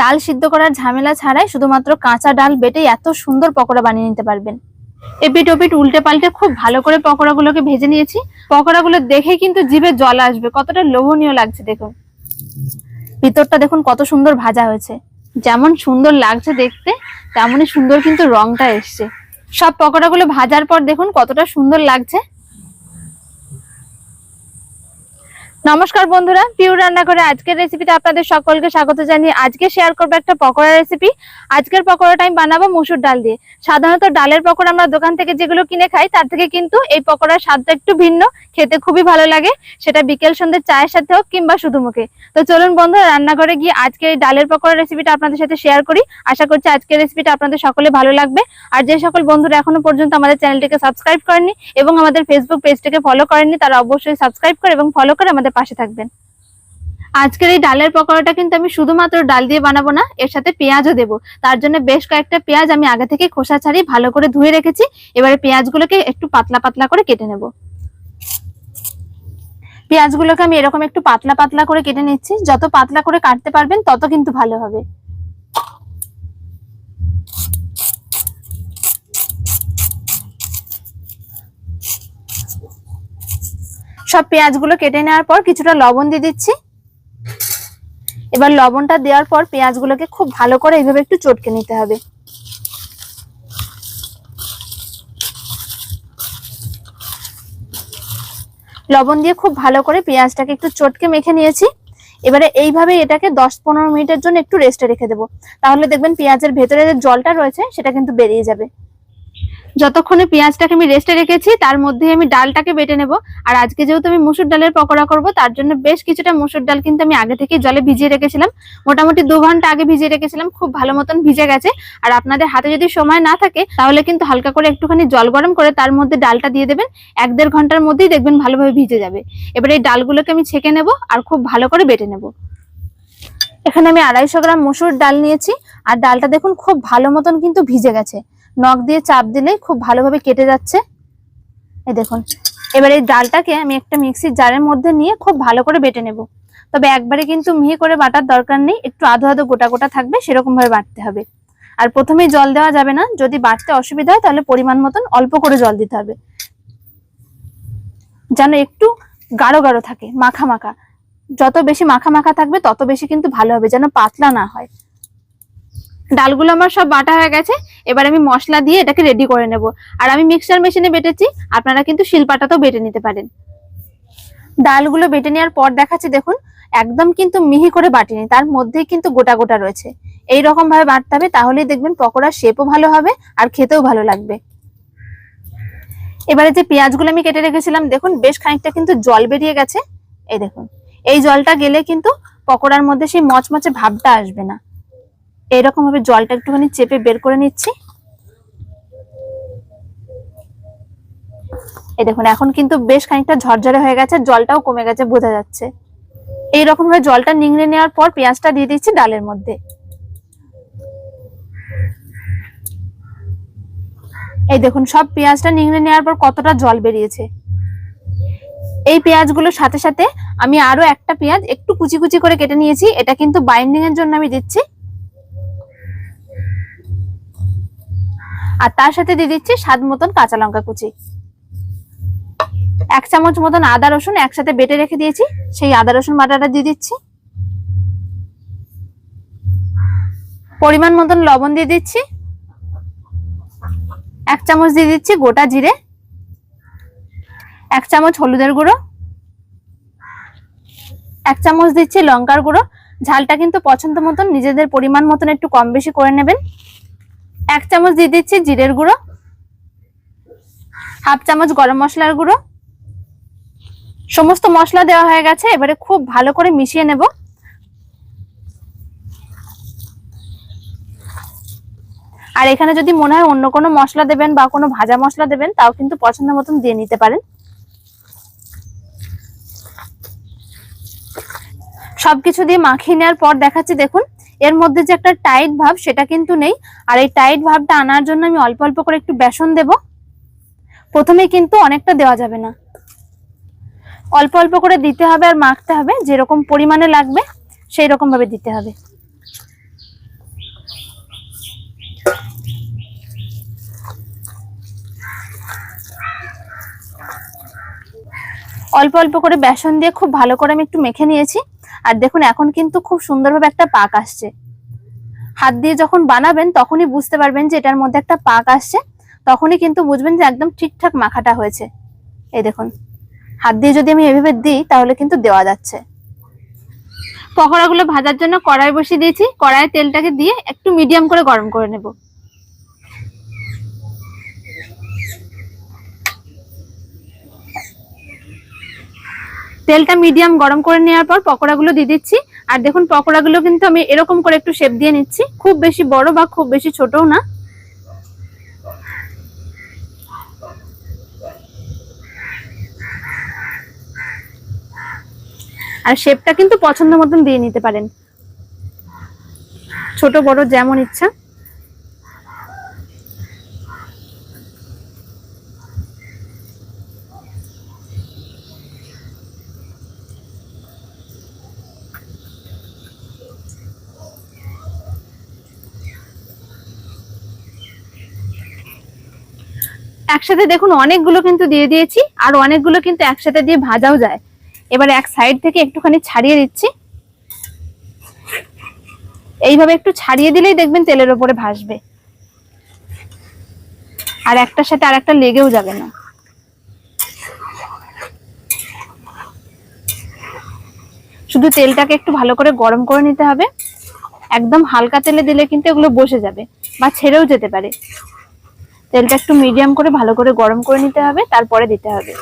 ডাল সিদ্ধ করার ঝামেলা ছাড়াই শুধুমাত্র কাঁচা ডাল বেটে এত সুন্দর পকোড়া বানিয়ে নিতে পারবেন। এপিট ওপিট উল্টে পাল্টে খুব ভালো করে পকোড়াগুলোকে ভেজে নিয়েছি। পকোড়াগুলো দেখে কিন্তু জিভে জল আসবে, কতটা লোভনীয় লাগছে দেখুন। ভিতরটা দেখুন কত সুন্দর ভাজা হয়েছে। যেমন সুন্দর লাগছে দেখতে, তেমনই সুন্দর কিন্তু রংটা এসছে। সব পকোড়াগুলো ভাজার পর দেখুন কতটা সুন্দর লাগছে। নমস্কার বন্ধুরা পিউর রান্না করে আজকের রেসিপিতে আপনাদের সকলকে স্বাগত জানিয়ে আজকে শেয়ার করব একটা পকোড়া রেসিপি আজকের পকোড়াটা আমি বানাবো মুসুর ডাল দিয়ে। সাধারণত ডালের পকোড়া আমরা দোকান থেকে যেগুলো কিনে খাই, তার থেকে কিন্তু এই পকোড়ার স্বাদটা একটু ভিন্ন, খেতে খুবই ভালো লাগে। সেটা বিকেল সন্ধ্যে চায়ের সাথে হোক কিংবা শুধু মুখে। তো চলুন বন্ধুরা, রান্নাঘরে গিয়ে আজকে এই ডালের পকোড়া রেসিপিটা আপনাদের সাথে শেয়ার করি। আশা করছি আজকের রেসিপিটা আপনাদের সকলে ভালো লাগবে। আর যে সকল বন্ধুরা এখনও পর্যন্ত আমাদের চ্যানেলটিকে সাবস্ক্রাইব করেনি এবং আমাদের ফেসবুক পেজটিকে ফলো করেননি, তারা অবশ্যই সাবস্ক্রাইব করে এবং ফলো করে আমাদের পাশে থাকবেন। আজকের এই ডালের পকোড়াটা কিন্তু আমি শুধুমাত্র ডাল দিয়ে বানাবো না, এর সাথে পেঁয়াজও দেব। তার জন্য বেশ কয়েকটা পেঁয়াজ আমি আগে থেকে খোসা ছাড়িয়ে ভালো করে ধুয়ে রেখেছি। এবারে পেঁয়াজগুলোকে একটু পাতলা পাতলা করে কেটে নেব। পেঁয়াজগুলোকে আমি এরকম একটু পাতলা পাতলা করে কেটে নিচ্ছি। যত পাতলা করে কাটতে পারবেন, তত কিন্তু ভালো হবে। সব পেঁয়াজগুলো কেটে নেওয়ার পর কিছুটা লবণ দিয়ে দিচ্ছি। এবার লবণটা দেওয়ার পর পেঁয়াজগুলোকে খুব ভালো করে এইভাবে একটু চটকে নিতে হবে। লবণ দিয়ে খুব ভালো করে পেঁয়াজটাকে একটু চটকে মেখে নিয়েছি। এবারে এইভাবে এটাকে দশ পনেরো মিনিটের জন্য একটু রেস্টে রেখে দেবো। তাহলে দেখবেন পেঁয়াজের ভেতরে যে জলটা রয়েছে সেটা কিন্তু বেরিয়ে যাবে। যতক্ষণে পেঁয়াজটাকে আমি রেস্টে রেখেছি, তার মধ্যে আমি ডালটাকে বেটে নেব। আর আজকে যেহেতু আমি মুসুর ডালের পকোড়া করব, তার জন্য বেশ কিছুটা মুসুর ডাল কিন্তু আমি আগে থেকে জলে ভিজিয়ে রেখেছিলাম। মোটামুটি দু ঘণ্টা আগে ভিজিয়ে রেখেছিলাম, খুব ভালো মতন ভিজে গেছে। আর আপনাদের হাতে যদি সময় না থাকে, তাহলে কিন্তু হালকা করে একটুখানি জল গরম করে তার মধ্যে ডালটা দিয়ে দেবেন। এক দেড় ঘণ্টার মধ্যেই দেখবেন ভালোভাবে ভিজে যাবে। এবার এই ডালগুলোকে আমি ছেঁকে নেব আর খুব ভালো করে বেটে নেব। এখানে আমি আড়াইশো গ্রাম মুসুর ডাল নিয়েছি। আর ডালটা দেখুন, খুব ভালো মতন কিন্তু ভিজে গেছে। নখ দিয়ে চাপ দিলে খুব ভালোভাবে কেটে যাচ্ছে। এই দেখুন, এবার এই ডালটাকে আমি একটা মিক্সির জারের মধ্যে নিয়ে খুব ভালো করে বেটে নেব। তবে একবারে কিন্তু মিহি করে বাটার দরকার নেই, একটু আধো আধো গোটা গোটা থাকবে সেরকম ভাবে বাটতে হবে। আর প্রথমেই জল দেওয়া যাবে না, যদি বাটতে অসুবিধা হয় তাহলে পরিমাণ মতন অল্প করে জল দিতে হবে। যেন একটু গাঢ় গাঢ় থাকে, মাখা মাখা। যত বেশি মাখা মাখা থাকবে, তত বেশি কিন্তু ভালো হবে, যেন পাতলা না হয়। ডালগুলো আমার সব বাটা হয়ে গেছে। এবার আমি মশলা দিয়ে এটাকে রেডি করে নেব। আর আমি মিক্সচার মেশিনে বেটেছি, আপনারা কিন্তু শিলপাটাতেও বেটে নিতে পারেন। ডালগুলো বেটে নেওয়ার পর দেখাচ্ছি, দেখুন, একদম কিন্তু মিহি করে বাটিনি, তার মধ্যেই কিন্তু গোটা গোটা রয়েছে। এই রকম ভাবে বাটতে হবে, তাহলেই দেখবেন পকোড়ার শেপও ভালো হবে আর খেতেও ভালো লাগবে। এবারে যে পেঁয়াজগুলো আমি কেটে রেখেছিলাম, দেখুন, বেশ খানিকটা কিন্তু জল বেরিয়ে গেছে। এই দেখুন, এই জলটা গেলে কিন্তু পকোড়ার মধ্যে সেই মচমচে ভাবটা আসবে না। এইরকম ভাবে জলটা একটুখানি চেপে বের করে নিচ্ছি। এই দেখুন, এখন কিন্তু বেশ খানিকটা ঝরঝরে হয়ে গেছে, জলটাও কমে গেছে, বোঝা যাচ্ছে। এইরকম ভাবে জলটা নিংড়ে নেওয়ার পর পেঁয়াজটা দিয়ে দিচ্ছি ডালের মধ্যে। এই দেখুন, সব পেঁয়াজটা নিংড়ে নেওয়ার পর কতটা জল বেরিয়েছে। এই পেঁয়াজগুলোর সাথে সাথে আমি আরও একটা পেঁয়াজ একটু কুচি কুচি করে কেটে নিয়েছি, এটা কিন্তু বাইন্ডিং এর জন্য আমি দিচ্ছি। আর তার সাথে দিয়ে দিচ্ছি স্বাদ মতন কাঁচা লঙ্কা কুচি। এক চামচ মতন আদা রসুন একসাথে বেটে রেখে দিয়েছি, সেই আদা রসুন বাটাটা দিয়ে দিচ্ছি। পরিমাণ মতন লবণ দিয়ে দিচ্ছি। এক চামচ দিয়ে দিচ্ছি গোটা জিরে। এক চামচ হলুদের গুঁড়ো। এক চামচ দিচ্ছি লঙ্কার গুঁড়ো। ঝালটা কিন্তু পছন্দ মতন, নিজেদের পরিমাণ মতন একটু কম বেশি করে নেবেন। এক চামচ দিয়ে দিচ্ছি জিরের গুঁড়ো, হাফ চামচ গরম মশলার গুঁড়ো। সমস্ত মশলা দেওয়া হয়ে গেছে, এবারে খুব ভালো করে মিশিয়ে নেব। আর এখানে যদি মনে হয় অন্য কোনো মশলা দেবেন বা কোনো ভাজা মশলা দেবেন, তাও কিন্তু পছন্দ মতন দিয়ে নিতে পারেন। সবকিছু দিয়ে মাখিয়ে নেওয়ার পর দেখাচ্ছি, দেখুন। এর মধ্যে যে একটা টাইট ভাব সেটা কিন্তু নেই। আর এই টাইট ভাবটা আনার জন্য আমি অল্প অল্প করে একটু বেসন দেব। প্রথমে কিন্তু অনেকটা দেওয়া যাবে না। অল্প অল্প করে দিতে হবে আর মাখতে হবে। যেরকম পরিমাণে লাগবে সেই রকম ভাবে দিতে হবে। অল্প অল্প করে বেসন দিয়ে খুব ভালো করে আমি একটু মেখে নিয়েছি। আর দেখুন, এখন কিন্তু খুব সুন্দরভাবে একটা পাক আসছে। হাত দিয়ে যখন বানাবেন, তখনই বুঝতে পারবেন যে এটার মধ্যে একটা পাক আসছে। তখনই কিন্তু বুঝবেন যে একদম ঠিকঠাক মাখাটা হয়েছে। এই দেখুন, হাত দিয়ে যদি আমি এভাবে দিই, তাহলে কিন্তু দেওয়া যাচ্ছে। পকোড়াগুলো ভাজার জন্য কড়াই বসিয়ে দিয়েছি। কড়াই তেলটাকে দিয়ে একটু মিডিয়াম করে গরম করে নেব। তেলটা মিডিয়াম গরম করে নেওয়ার পর পকোড়াগুলো দিয়ে দিচ্ছি। আর দেখুন, পকোড়াগুলো কিন্তু আমি এরকম করে একটু শেপ দিয়ে নিচ্ছি। খুব বেশি বড় বা খুব বেশি ছোটও না। আর শেপটা কিন্তু পছন্দ মতন দিয়ে নিতে পারেন। ছোট, বড় যেমন ইচ্ছা। একসাথে দেখুন অনেকগুলো কিন্তু দিয়ে দিয়েছি, আর অনেকগুলো কিন্তু একসাথে দিয়ে ভাজাও যায়। এবার এক সাইড থেকে একটুখানি ছাড়িয়ে দিচ্ছি। এইভাবে একটু ছাড়িয়ে দিলেই দেখবেন তেলের ওপরে ভাসবে। আর একটার সাথে আর একটা লেগেও যাবে না। শুধু তেলটাকে একটু ভালো করে গরম করে নিতে হবে। একদম হালকা তেলে দিলে কিন্তু এগুলো বসে যাবে বা ছেড়েও যেতে পারে। তেলটা একটু মিডিয়াম করে ভালো করে গরম করে নিতে হবে, তারপরে দিতে হবে।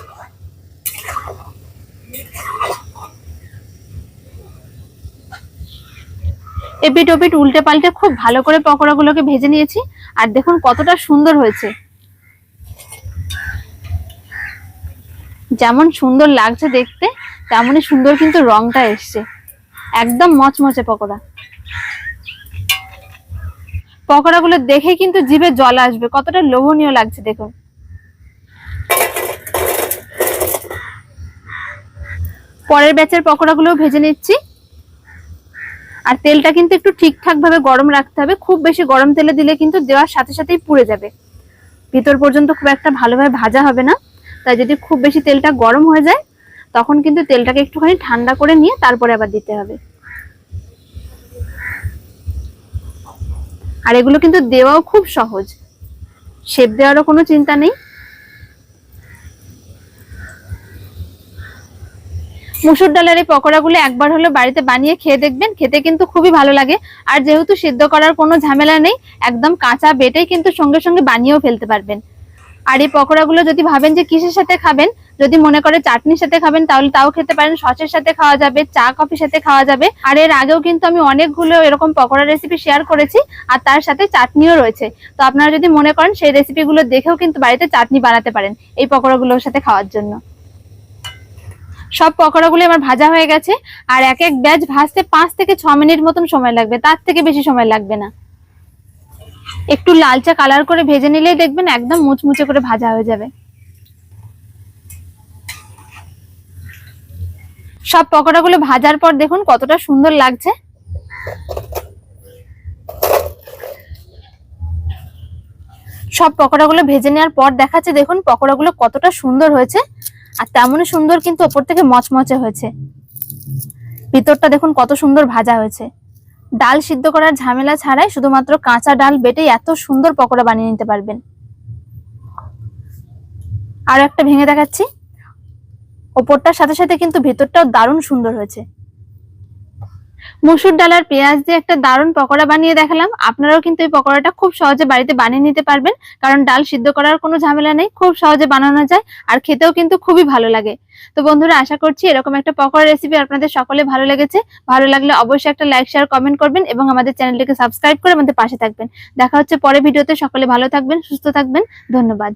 এপিট ওপিট উল্টে পাল্টে খুব ভালো করে পকোড়াগুলোকে ভেজে নিয়েছি, আর দেখুন কতটা সুন্দর হয়েছে। যেমন সুন্দর লাগছে দেখতে, তেমনই সুন্দর কিন্তু রংটা এসছে। একদম মচমচে পকোড়া। পকোড়াগুলো দেখে কিন্তু জিভে জল আসবে। কতটা লোভনীয় লাগছে দেখুন। পরের ব্যাচের পকোড়াগুলো ভেজে নিচ্ছি। আর তেলটা কিন্তু একটু ঠিকঠাক ভাবে গরম রাখতে হবে। খুব বেশি গরম তেলে দিলে কিন্তু দেওয়ার সাথে সাথেই পুড়ে যাবে। ভিতর পর্যন্ত খুব একটা ভালোভাবে ভাজা হবে না। তাই যদি খুব বেশি তেলটা গরম হয়ে যায়, তখন কিন্তু তেলটাকে একটুখানি ঠান্ডা করে নিয়ে তারপরে আবার দিতে হবে। আর এগুলো কিন্তু দেওয়াও খুব সহজ। শেপ দেওয়ারও কোনো চিন্তা নেই। মুসুর ডালের এই পকোড়াগুলো একবার হলো বাড়িতে বানিয়ে খেয়ে দেখবেন, খেতে কিন্তু খুবই ভালো লাগে। আর যেহেতু সিদ্ধ করার কোনো ঝামেলা নেই, একদম কাঁচা বেটেই কিন্তু সঙ্গে সঙ্গে বানিয়েও ফেলতে পারবেন। আর এই পকোড়াগুলো যদি ভাবেন যে কিসের সাথে খাবেন, যদি মনে করে চাটনির সাথে খাবেন, তাহলে তাও খেতে পারেন। সসের সাথে খাওয়া যাবে, চা, কফির সাথে খাওয়া যাবে। আর এর আগেও কিন্তু আমি অনেকগুলো এরকম পকোড়া রেসিপি শেয়ার করেছি, আর তার সাথে চাটনিও রয়েছে। তো আপনারা যদি মনে করেন সেই রেসিপিগুলো দেখেও কিন্তু বাড়িতে চাটনি বানাতে পারেন এই পকোড়াগুলোর সাথে খাওয়ার জন্য। সব পকোড়াগুলো আমার ভাজা হয়ে গেছে, আর এক এক ব্যাচ ভাজতে পাঁচ থেকে ছ মিনিট মতন সময় লাগবে, তার থেকে বেশি সময় লাগবে না। একটু লালচা কালার করে ভেজে নিলেই দেখবেন একদম মুচমুচে করে ভাজা হয়ে যাবে। সব পকোড়াগুলো ভাজার পর দেখুন কতটা সুন্দর লাগছে। সব পকোড়াগুলো ভেজে নেওয়ার পর দেখাচ্ছে দেখুন পকোড়াগুলো কতটা সুন্দর হয়েছে, আর তেমনই সুন্দর কিন্তু ওপর থেকে মচমচে হয়েছে। ভিতরটা দেখুন কত সুন্দর ভাজা হয়েছে। ডাল সিদ্ধ করার ঝামেলা ছাড়াই শুধুমাত্র কাঁচা ডাল বেটে এত সুন্দর পকোড়া বানিয়ে নিতে পারবেন। আর একটা ভেঙে দেখাচ্ছি। ওপরটার সাথে সাথে কিন্তু ভেতরটাও দারুণ সুন্দর হয়েছে। মসুর ডাল আর পেঁয়াজ দিয়ে একটা দারুণ পকোড়া বানিয়ে দেখালাম। আপনারাও কিন্তু এই পকোড়াটা খুব সহজে বাড়িতে বানিয়ে নিতে পারবেন। কারণ ডাল সিদ্ধ করার কোনো ঝামেলা নেই, খুব সহজে বানানো যায় আর খেতেও কিন্তু খুবই ভালো লাগে। তো বন্ধুরা, আশা করছি এরকম একটা পকোড়া রেসিপি আপনাদের সকলে ভালো লেগেছে। ভালো লাগলে অবশ্যই একটা লাইক শেয়ার কমেন্ট করবেন এবং আমাদের চ্যানেলটিকে সাবস্ক্রাইব করে আমাদের পাশে থাকবেন। দেখা হচ্ছে পরে ভিডিওতে। সকলে ভালো থাকবেন, সুস্থ থাকবেন। ধন্যবাদ।